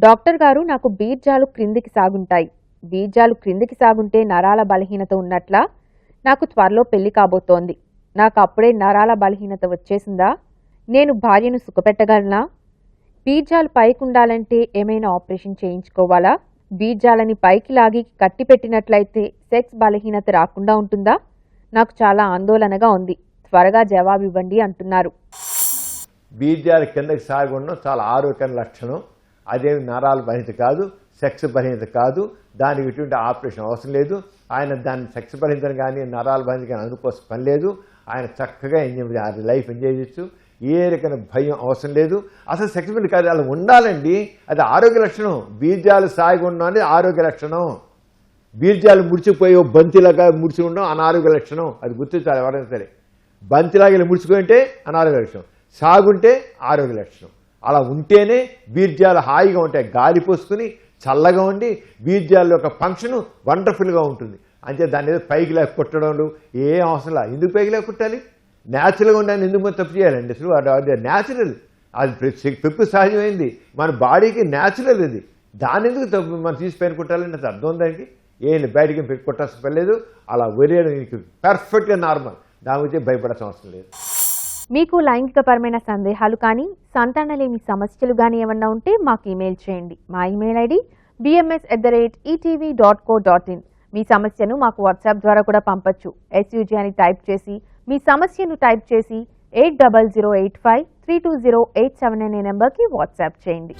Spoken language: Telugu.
డాక్టర్ గారు నాకు బీర్జాలు క్రిందికి సాగుంటాయి. బీర్జాలు క్రిందికి సాగుంటే నరాల బలహీనత ఉన్నట్లా నాకు త్వరలో పెళ్ళి కాబోతోంది. నాకు అప్పుడే నరాల బలహీనత వచ్చేసిందా? నేను భార్యను సుఖపెట్టగలనా? బీర్జాలు పైకి ఉండాలంటే ఏమైనా ఆపరేషన్ చేయించుకోవాలా? బీర్జాలని పైకి లాగి కట్టి పెట్టినట్లయితే సెక్స్ బలహీనత రాకుండా ఉంటుందా? నాకు చాలా ఆందోళనగా ఉంది. త్వరగా జవాబు ఇవ్వండి అంటున్నారు. బీజాలు కిందకి సాగుండడం చాలా ఆరోగ్యకర లక్షణం. అదేమి నరాల పరిణితి కాదు సెక్స్ పరిణితి కాదు దానికి ఎటువంటి ఆపరేషన్ అవసరం లేదు. ఆయన దాన్ని సెక్స్ బలహీనతను కానీ నరాల పరిణితి కానీ అందుకోసం పని లేదు. ఆయన చక్కగా ఎంజాయ్ లైఫ్ ఎంజాయ్ చేయొచ్చు ఏ రకమైన భయం అవసరం లేదు. అసలు సెక్స్ పరిణితి కాదు అలా ఉండాలండి. అది ఆరోగ్య లక్షణం. బీజాలు సాగి ఉండడం అనేది ఆరోగ్య లక్షణం. బీర్జాలు ముడిచిపోయి బంతిలాగా ముడిచి ఉండడం అనారోగ్య లక్షణం. అది గుర్తించాలి ఎవరైనా సరే. బంతిలాగా ఇలా ముడిచిపోయింటే అనారోగ్య లక్షణం. సాగుంటే ఆరోగ్య లక్షణం. అలా ఉంటేనే బీర్జాలు హాయిగా ఉంటాయి గాలి పోసుకుని చల్లగా ఉండి బీర్జాల యొక్క ఫంక్షన్ వండర్ఫుల్గా ఉంటుంది. అంతే దాని ఏదో పైకి లేక కుట్టడం ఏం అవసరం లేదు. ఎందుకు పైకి లేక కుట్టాలి? న్యాచురల్గా ఉండాలని ఎందుకు మనం తప్పు చేయాలండి? అసలు అది- న్యాచురల్ అది పెప్పు సహజమైంది. మన బాడీకి న్యాచురల్ ఇది. దాని ఎందుకు తప్పు మనం తీసి పైన కుట్టాలంటే అది అర్థం ఉందండి ఏం బయటికి పెట్టి కొట్టాల్సిన పర్లేదు లేదు. అలా ఒరేయడానికి పర్ఫెక్ట్గా నార్మల్ దాని గురించి భయపడాల్సిన అవసరం లేదు. మీకు లైంగికపరమైన సందేహాలు కానీ సంతానలేమి సమస్యలు కానీ ఏమన్నా ఉంటే మాకు ఇమెయిల్ చేయండి. మా email ID BMS at the rate ETV dot co dot in మీ సమస్యను మాకు వాట్సాప్ ద్వారా కూడా పంపచ్చు. ఎస్యూజీ అని టైప్ చేసి మీ సమస్యను టైప్ చేసి eight double zero eight five three two zero eight seven అనే నెంబర్కి వాట్సాప్ చేయండి.